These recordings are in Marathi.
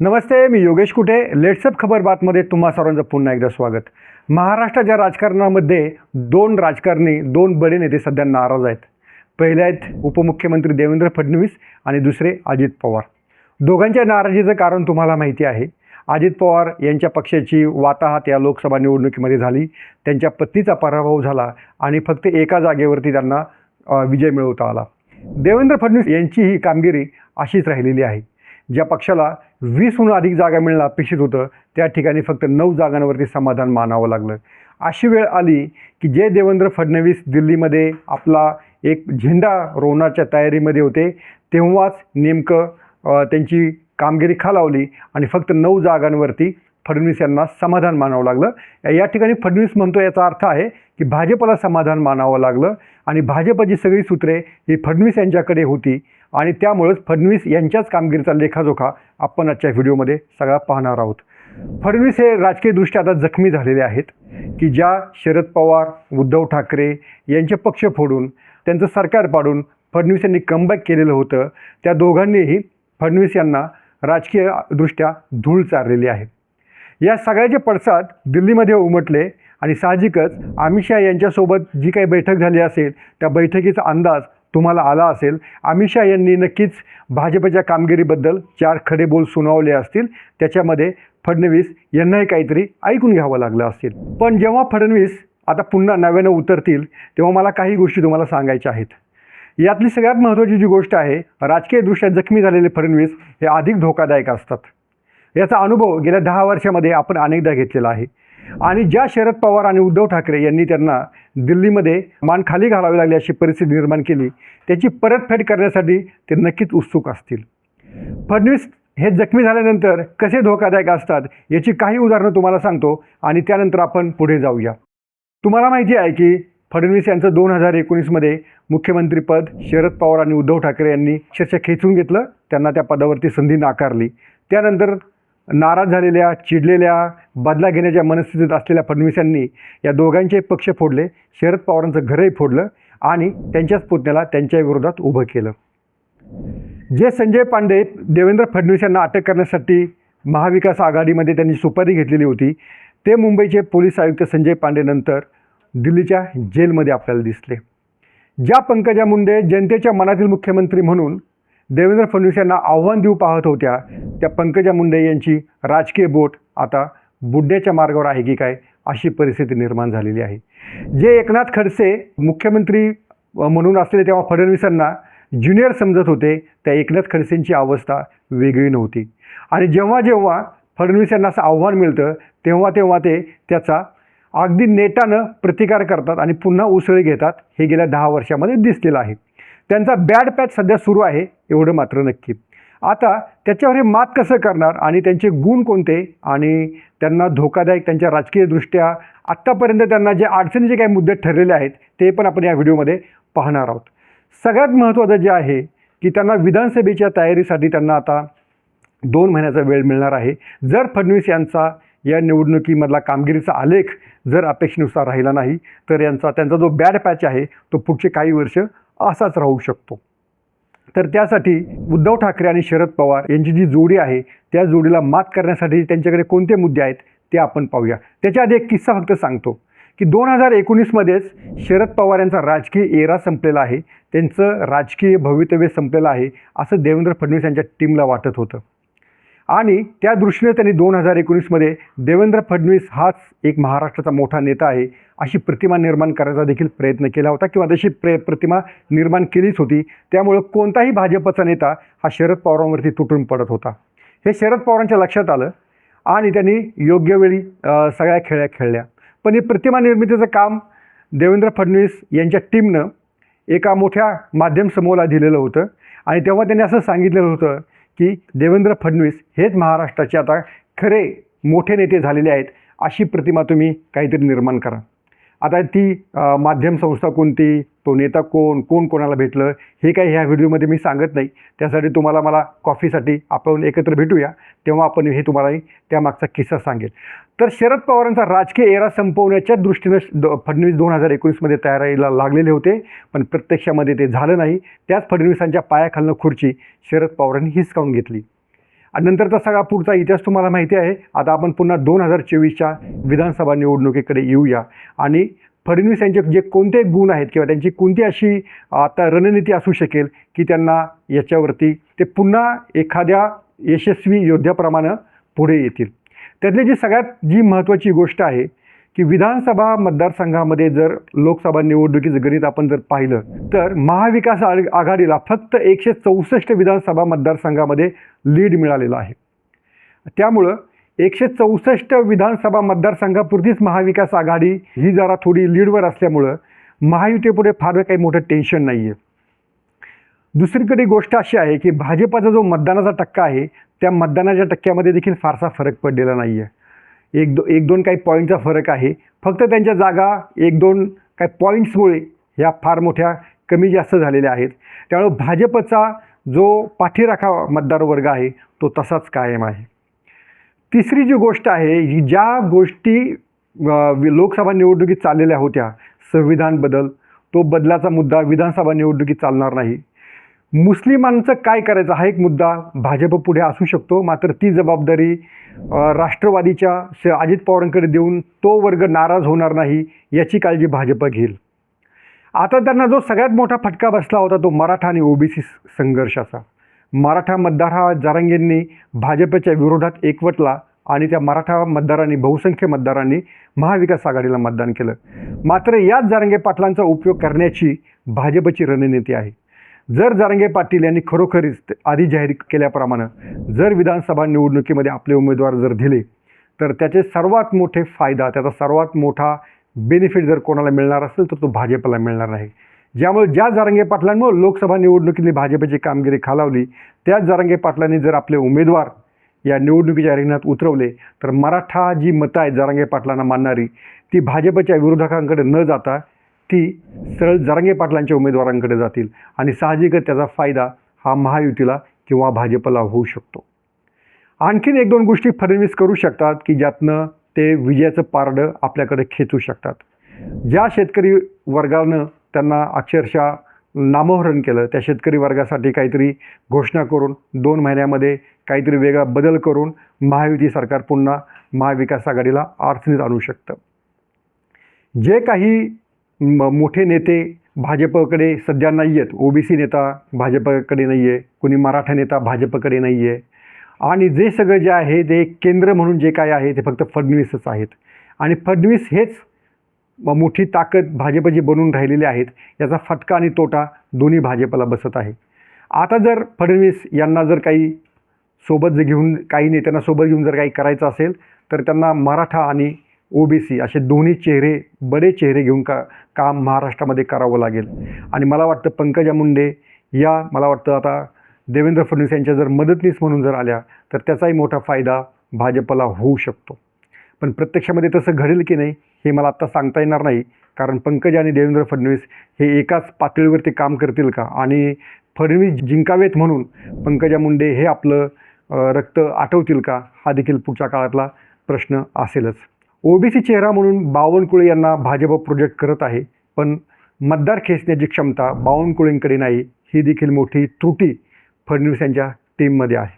नमस्ते मी योगेश कुठे? लेट्सअप खबर बातमध्ये तुम्हा सर्वांचं पुन्हा एकदा स्वागत. महाराष्ट्राच्या राजकारणामध्ये दोन राजकारणी दोन बडे नेते सध्या नाराज आहेत. पहिले आहेत उपमुख्यमंत्री देवेंद्र फडणवीस आणि दुसरे अजित पवार. दोघांच्या नाराजीचं कारण तुम्हाला माहिती आहे. अजित पवार यांच्या पक्षाची वाताहात या लोकसभा निवडणुकीमध्ये झाली. त्यांच्या पत्नीचा पराभव झाला आणि फक्त एका जागेवरती त्यांना विजय मिळवता आला. देवेंद्र फडणवीस यांची ही कामगिरी अशीच राहिलेली आहे. ज्या पक्षाला वीसहून अधिक जागा मिळणं अपेक्षित होतं त्या ठिकाणी फक्त नऊ जागांवरती समाधान मानावं लागलं. अशी वेळ आली की जे देवेंद्र फडणवीस दिल्लीमध्ये आपला एक झेंडा रोवण्याच्या तयारीमध्ये होते तेव्हाच नेमकं त्यांची कामगिरी खालावली आणि फक्त नऊ जागांवरती फडणवीस यांना समाधान मानावं लागलं. या ठिकाणी फडणवीस म्हणतो याचा अर्थ आहे की भाजपला समाधान मानावं लागलं आणि भाजपची सगळी सूत्रे ही फडणवीस यांच्याकडे होती. आणि त्यामुळेच फडणवीस यांच्याच कामगिरीचा लेखाजोखा आपण आजच्या व्हिडिओमध्ये सगळा पाहणार आहोत. फडणवीस हे राजकीयदृष्ट्या आता जखमी झालेले आहेत की ज्या शरद पवार उद्धव ठाकरे यांचे पक्ष फोडून त्यांचं सरकार पाडून फडणवीस यांनी कमबॅक केलेलं होतं त्या दोघांनीही फडणवीस यांना राजकीयदृष्ट्या धूळ चारलेली आहे. या सगळ्याचे पडसाद दिल्लीमध्ये उमटले आणि साहजिकच अमित शहा यांच्यासोबत जी काही बैठक झाली असेल त्या बैठकीचा अंदाज तुम्हाला आला असेल. अमित यांनी नक्कीच भाजपच्या कामगिरीबद्दल चार खडे बोल सुनावले असतील. त्याच्यामध्ये फडणवीस यांनाही काहीतरी ऐकून घ्यावं लागलं असेल. पण जेव्हा फडणवीस आता पुन्हा नव्यानं उतरतील तेव्हा मला काही गोष्टी तुम्हाला सांगायच्या आहेत. यातली सगळ्यात महत्त्वाची जी गोष्ट आहे राजकीयदृष्ट्या जखमी झालेले फडणवीस हे अधिक धोकादायक असतात. याचा अनुभव गेल्या दहा वर्षामध्ये आपण अनेकदा घेतलेला आहे. आणि ज्या शरद पवार आणि उद्धव ठाकरे यांनी त्यांना दिल्लीमध्ये मान खाली घालावी लागली अशी परिस्थिती निर्माण केली त्याची परतफेड करण्यासाठी ते नक्कीच उत्सुक असतील. फडणवीस हे जखमी झाल्यानंतर कसे धोकादायक असतात याची काही उदाहरणं तुम्हाला सांगतो आणि त्यानंतर आपण पुढे जाऊया. तुम्हाला माहिती आहे की फडणवीस यांचं दोन हजार एकोणीसमध्ये मुख्यमंत्रीपद शरद पवार आणि उद्धव ठाकरे यांनी अक्षरशः खेचून घेतलं त्यांना त्या पदावरती संधी नाकारली. त्यानंतर नाराज झालेल्या चिडलेल्या बदला घेण्याच्या मनस्थितीत असलेल्या फडणवीस यांनी या दोघांचे पक्ष फोडले शरद पवारांचं घरही फोडलं आणि त्यांच्याच पुतण्याला त्यांच्या विरोधात उभं केलं. जे संजय पांडे देवेंद्र फडणवीस यांना अटक करण्यासाठी महाविकास आघाडीमध्ये त्यांनी सुपारी घेतलेली होती ते मुंबईचे पोलीस आयुक्त संजय पांडेनंतर दिल्लीच्या जेलमध्ये आपल्याला दिसले. ज्या पंकजा मुंडे जनतेच्या मनातील मुख्यमंत्री म्हणून देवेंद्र फडणवीस यांना आव्हान देऊ पाहत होत्या. त्या पंकजा मुंडे यांची राजकीय बोट आता बुडण्याच्या मार्गावर आहे की काय अशी परिस्थिती निर्माण झालेली आहे. जे एकनाथ खडसे मुख्यमंत्री म्हणून असलेले तेव्हा फडणवीसांना ज्युनियर समजत होते त्या एकनाथ खडसेंची अवस्था वेगळी नव्हती. आणि जेव्हा जेव्हा फडणवीस यांना असं आव्हान मिळतं तेव्हा तेव्हा ते त्याचा अगदी नेटानं प्रतिकार करतात आणि पुन्हा उसळी घेतात हे गेल्या दहा वर्षामध्ये दिसलेलं आहे. त्यांचा बॅड पॅच सध्या सुरू आहे एवढं मात्र नक्की. आता त्याच्यावर हे मात कसं करणार आणि त्यांचे गुण कोणते आणि त्यांना धोकादायक त्यांच्या राजकीयदृष्ट्या आत्तापर्यंत त्यांना जे अडचणीचे काही मुद्दे ठरलेले आहेत ते पण आपण या व्हिडिओमध्ये पाहणार आहोत. सगळ्यात महत्त्वाचं जे आहे की त्यांना विधानसभेच्या तयारीसाठी त्यांना आता दोन महिन्याचा वेळ मिळणार आहे. जर फडणवीस यांचा या निवडणुकीमधला कामगिरीचा आलेख जर अपेक्षेनुसार राहिला नाही तर यांचा त्यांचा जो बॅड पॅच आहे तो पुढचे काही वर्ष असाच राहू शकतो. तर त्यासाठी उद्धव ठाकरे आणि शरद पवार यांची जी जोडी आहे त्या जोडीला मात करण्यासाठी त्यांच्याकडे कोणते मुद्दे आहेत ते आपण पाहूया. त्याच्या आधी एक किस्सा फक्त सांगतो की दोन हजार एकोणीसमध्येच शरद पवार यांचा राजकीय एरा संपलेला आहे. त्यांचं राजकीय भवितव्य संपलेलं आहे असं देवेंद्र फडणवीस यांच्या टीमला वाटत होतं. आणि त्या दृष्टीने त्यांनी दोन हजार एकोणीसमध्ये देवेंद्र फडणवीस हाच एक महाराष्ट्राचा मोठा नेता आहे अशी प्रतिमा निर्माण करायचा देखील प्रयत्न केला होता किंवा तशी प्रे प्रतिमा निर्माण केलीच होती. त्यामुळं कोणताही भाजपचा नेता हा शरद पवारांवरती तुटून पडत होता. हे शरद पवारांच्या लक्षात आलं आणि त्यांनी योग्य वेळी सगळ्या खेळ्या खेळल्या. पण हे प्रतिमा निर्मितीचं काम देवेंद्र फडणवीस यांच्या टीमनं एका मोठ्या माध्यम समूहाला दिलेलं होतं. आणि तेव्हा त्यांनी असं सांगितलेलं होतं की देवेंद्र फडणवीस हेच महाराष्ट्राचे आता खरे मोठे नेते झालेले आहेत अशी प्रतिमा तुम्ही काहीतरी निर्माण करा. आता ती माध्यम संस्था कोणती तो नेता कोण कोण कोणाला भेटलं हे काही ह्या व्हिडिओमध्ये मी सांगत नाही. त्यासाठी तुम्हाला मला कॉफीसाठी आपण एकत्र भेटूया. तेव्हा आपण हे तुम्हाला त्यामागचा किस्सा सांगेल. तर शरद पवारांचा राजकीय एरा संपवण्याच्या दृष्टीनं द- फडणवीस दोन हजार एकोणीसमध्ये तयारीला लागलेले होते. पण प्रत्यक्षामध्ये ते झालं नाही. त्याच फडणवीसांच्या पायाखालनं खुर्ची शरद पवारांनी हिसकावून घेतली. आणि नंतरचा सगळा पुढचा इतिहास तुम्हाला माहिती आहे. आता आपण पुन्हा दोन हजार चोवीसच्या विधानसभा निवडणुकीकडे येऊया. आणि फडणवीस यांचे जे कोणते गुण आहेत किंवा त्यांची कोणती अशी आता रणनीती असू शकेल की त्यांना याच्यावरती ते पुन्हा एखाद्या यशस्वी योद्ध्याप्रमाणे पुढे येतील. त्यातली जी सगळ्यात जी महत्त्वाची गोष्ट आहे की विधानसभा मतदारसंघामध्ये जर लोकसभा निवडणुकीचं गणित आपण जर पाहिलं तर महाविकास आघाडीला फक्त एकशे चौसष्ट विधानसभा मतदारसंघामध्ये लीड मिळालेला आहे. त्यामुळं एकशे चौसष्ट विधानसभा मतदारसंघापुरतीच महाविकास आघाडी ही जरा थोडी लीडवर असल्यामुळं महायुतीपुढे फार काही मोठं टेन्शन नाही आहे दुसरीकडे गोष्ट अशी आहे की भाजपाचा जो मतदानाचा टक्का आहे त्या मतदानाच्या टक्क्यामध्ये देखील फारसा फरक पडलेला नाही आहे एक दो एक दोन काही पॉईंटचा फरक आहे. फक्त त्यांच्या जागा एक दोन काही पॉईंट्समुळे ह्या फार मोठ्या कमी जास्त झालेल्या आहेत. त्यामुळे भाजपचा जो पाठीराखा मतदार वर्ग आहे तो तसाच कायम आहे. तिसरी जी गोष्ट आहे ही ज्या गोष्टी वि- लोकसभा निवडणुकीत चाललेल्या होत्या संविधान बदल तो बदलाचा मुद्दा विधानसभा निवडणुकीत चालणार नाही. मुस्लिमांचं काय करायचं? हा एक मुद्दा भाजप पुढे असू शकतो मात्र ती जबाबदारी राष्ट्रवादीच्या श अजित पवारांकडे देऊन तो वर्ग नाराज होणार नाही याची काळजी भाजप घेईल. आता त्यांना जो सगळ्यात मोठा फटका बसला होता तो मराठा आणि ओबीसी संघर्षाचा. मराठा मतदार हा जारांगेंनी भाजपच्या विरोधात एकवटला आणि त्या मराठा मतदारांनी बहुसंख्य मतदारांनी महाविकास आघाडीला मतदान केलं. मात्र याच जारंगे पाटलांचा उपयोग करण्याची भाजपची रणनीती आहे. जर जारंगे पाटील यांनी खरोखरीच आधी जाहीर केल्याप्रमाणे जर विधानसभा निवडणुकीमध्ये आपले उमेदवार जर दिले तर त्याचे सर्वात मोठे फायदा त्याचा सर्वात मोठा बेनिफिट जर कोणाला मिळणार असेल तर तो भाजपला मिळणार नाही. ज्यामुळे ज्या जारंगे पाटलांमुळे लोकसभा निवडणुकीतली भाजपची कामगिरी खालावली त्याच जारंगे पाटलांनी जर आपले उमेदवार या निवडणुकीच्या रिंगणात उतरवले तर मराठा जी मतं आहेत जारंगे पाटलांना मानणारी ती भाजपच्या विरोधकांकडे न जाता ती सरळ जारंगे पाटलांच्या उमेदवारांकडे जातील आणि साहजिकच त्याचा फायदा हा महायुतीला किंवा भाजपला होऊ शकतो. आणखीन एक दोन गोष्टी फडणवीस करू शकतात की ज्यातनं ते विजयाचं पारडं आपल्याकडे खेचू शकतात. ज्या शेतकरी वर्गानं त्यांना अक्षरशः नामोहरण केलं. त्या शेतकरी वर्गासाठी काहीतरी घोषणा करून दोन महिन्यामध्ये काहीतरी वेगळा बदल करून महायुती सरकार पुन्हा महाविकास आघाडीला अडचणीत आणू शकतं. जे काही म मोठे नेते भाजपकडे सध्या नाही आहेत ओबीसी नेता भाजपकडे नाही आहे कुणी मराठा नेता भाजपकडे नाही आहे आणि जे सगळं जे आहे ते केंद्र म्हणून जे काय आहे ते फक्त फडणवीसच आहेत. आणि फडणवीस हेच मोठी ताकद भाजपची बनून राहिलेली आहेत याचा फटका आणि तोटा दोन्ही भाजपला बसत आहे. आता जर फडणवीस यांना जर काही सोबत जर घेऊन काही नेत्यांना सोबत घेऊन जर काही करायचं असेल तर त्यांना मराठा आणि ओबीसी असे दोन्ही चेहरे बडे चेहरे घेऊन का काम महाराष्ट्रामध्ये करावं लागेल. आणि मला वाटतं पंकजा मुंडे या मला वाटतं आता देवेंद्र फडणवीस यांच्या जर मदतनीस म्हणून जर आल्या तर त्याचाही मोठा फायदा भाजपला होऊ शकतो. पण प्रत्यक्षामध्ये तसं घडेल की नाही हे मला आत्ता सांगता येणार नाही. कारण पंकज आणि देवेंद्र फडणवीस हे एकाच पातळीवरती काम करतील का? आणि फडणवीस जिंकावेत म्हणून पंकजा मुंडे हे आपलं रक्त आठवतील का? हा देखील पुढच्या काळातला प्रश्न असेलच. ओबीसी चेहरा म्हणून बावनकुळे यांना भाजप प्रोजेक्ट करत आहे. पण मतदार खेचण्याची क्षमता बावनकुळेंकडे नाही. ही देखील मोठी त्रुटी फडणवीस यांच्या टीममध्ये आहे.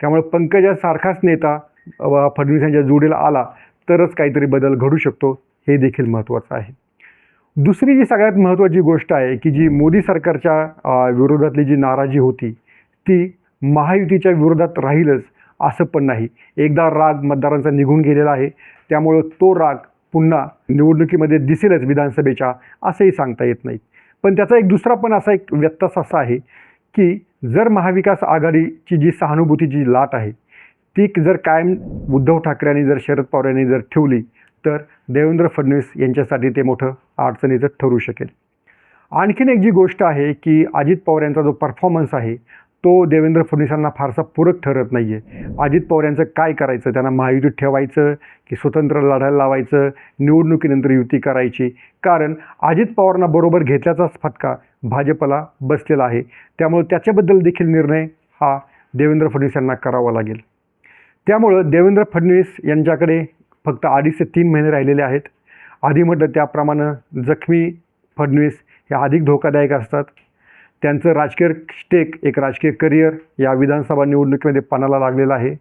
त्यामुळे पंकजासारखाच नेता फडणवीस यांच्या जोडीला आला तरच काहीतरी बदल घडू शकतो हे देखील महत्त्वाचं आहे. दुसरी जी सगळ्यात महत्त्वाची गोष्ट आहे की जी मोदी सरकारच्या विरोधातली जी नाराजी होती ती महायुतीच्या विरोधात राहीलच असं पण नाही. एकदा राग मतदारांचा निघून गेलेला आहे त्यामुळं तो राग पुन्हा निवडणुकीमध्ये दिसेलच विधानसभेच्या असंही सांगता येत नाही. पण त्याचा एक दुसरा पण असा एक व्यत्यास असा आहे की जर महाविकास आघाडीची जी सहानुभूतीची लाट आहे ती जर कायम उद्धव ठाकरेंनी जर शरद पवार यांनी जर ठेवली तर देवेंद्र फडणवीस यांच्यासाठी ते मोठं अडचणीचं ठरू शकेल. आणखीन एक जी गोष्ट आहे की अजित पवार यांचा जो परफॉर्मन्स आहे तो देवेंद्र फडणवीसांना फारसा पूरक ठरत नाही आहे अजित पवार यांचं काय करायचं? त्यांना महायुतीत ठेवायचं की स्वतंत्र लढायला लावायचं? निवडणुकीनंतर युती करायची? कारण अजित पवारांना बरोबर घेतल्याचाच फटका भाजपला बसलेला आहे. त्यामुळे त्याच्याबद्दल देखील निर्णय हा देवेंद्र फडणवीस यांना करावा लागेल. त्यामुळं देवेंद्र फडणवीस यांच्याकडे फक्त अडीच ते तीन महिने राहिलेले आहेत. आधी म्हटलं त्याप्रमाणे जखमी फडणवीस हे अधिक धोकादायक असतात. त्यांचं राजकीय स्टेक एक राजकीय करिअर या विधानसभा निवडणुकीमध्ये पणाला लागलेलं आहे.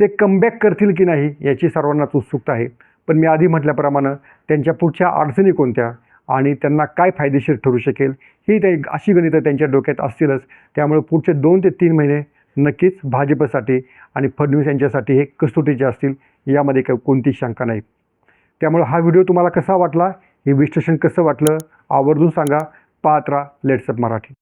ते कमबॅक करतील की नाही याची सर्वांनाच उत्सुकता आहे. पण मी आधी म्हटल्याप्रमाणे त्यांच्या पुढच्या अडचणी कोणत्या आणि त्यांना काय फायदेशीर ठरू शकेल ही ते अशी गणितं त्यांच्या डोक्यात असतीलच. त्यामुळे पुढचे दोन ते तीन महिने नक्कीच भाजपसाठी आणि फडणवीस यांच्यासाठी हे कसोटीचे असतील यामध्ये काही कोणतीच शंका नाही. त्यामुळे हा व्हिडिओ तुम्हाला कसा वाटला हे विश्लेषण कसं वाटलं आवर्जून सांगा. पाहत राहा लेट्सअप मराठी.